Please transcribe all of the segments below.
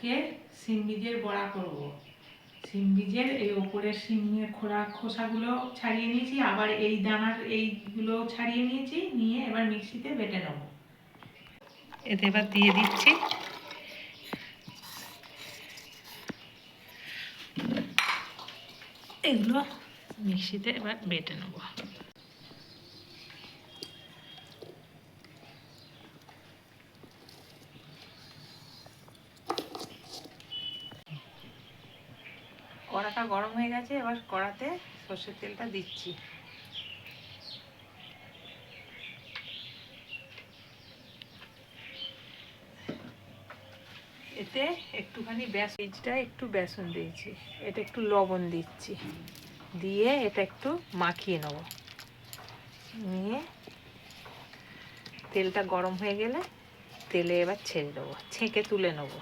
আজকে সিম বীজের বড়া করব। সিম বীজের এই ওপরের সিমের খোলা খোসাগুলো ছাড়িয়ে নিয়েছি, আবার এই দানার এইগুলো ছাড়িয়ে নিয়েছি, নিয়ে এবার মিক্সিতে বেটে নেব। এতে এবার দিয়ে দিচ্ছি। এগুলো মিক্সিতে এবার বেটে নেব। কড়াটা গরম হয়ে গেছে, এবার কড়াতে সর্ষের তেলটা দিচ্ছি। এতে একটুখানি বেস বীজটা একটু বেসন দিয়েছি এটা একটু লবণ দিচ্ছি। দিয়ে এটা একটু মাখিয়ে নেব। নিয়ে তেলটা গরম হয়ে গেলে তেলে এবার ছেড়ে দেবো, ছেঁকে তুলে নেব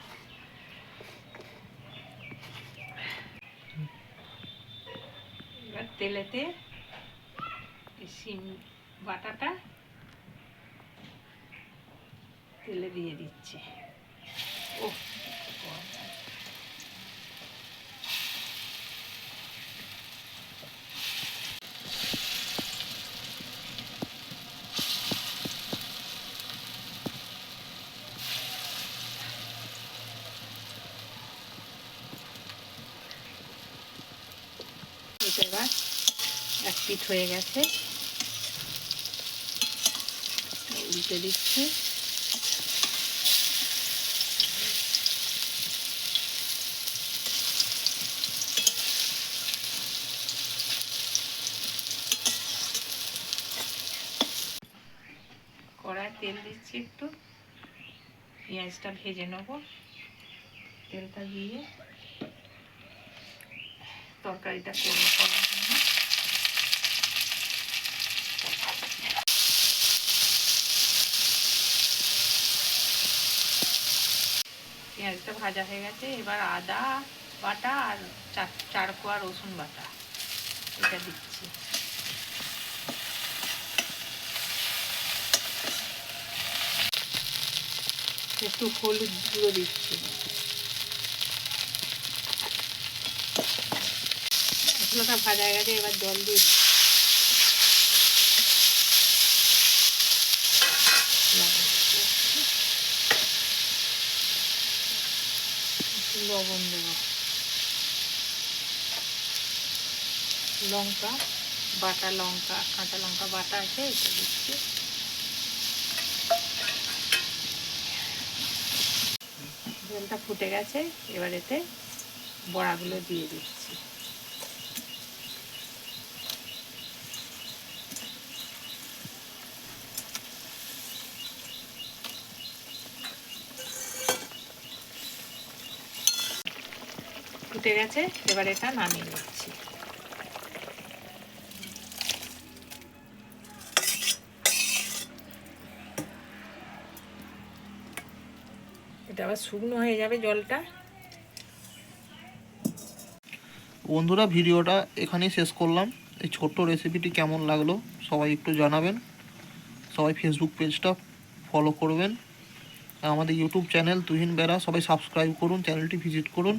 এবার তেলেতে সিম বাটাটা তেলে দিয়ে দিচ্ছি। ও এবার এক পিঠ হয়ে গেছে। উল্টে দিচ্ছি। তেল দিচ্ছি একটু। পেঁয়াজটা ভেজে নেব। তেলটা দিয়ে তরকারিটা করব করার জন্য পেঁয়াজটা ভাজা হয়ে গেছে, এবার আদা বাটা আর চার কোয়া রসুন বাটা, এটা দিচ্ছি। একটু হলুদ গুঁড়ো দিচ্ছি। মশলাটা ভাজা হয়ে গেছে, এবার জল দিয়ে লবণ দেবো। লঙ্কা, বাটা লঙ্কা, কাঁচা লঙ্কা বাটা আছে, এটা দিচ্ছি। জলটা ফুটে গেছে, এবার এতে বড়াগুলো দিয়ে দিচ্ছি। ফুটে গেছে, এবার এটা নামিয়ে নিচ্ছি। এটা আবার শুকনো হয়ে যাবে জলটা। বন্ধুরা, ভিডিওটা এখানেই শেষ করলাম। এই ছোট্ট রেসিপিটি কেমন লাগল সবাই একটু জানাবেন। সবাই ফেসবুক পেজটা ফলো করবেন। আমাদের ইউটিউব চ্যানেল তুহিন বেড়া সবাই সাবস্ক্রাইব করুন চ্যানেলটি ভিজিট করুন।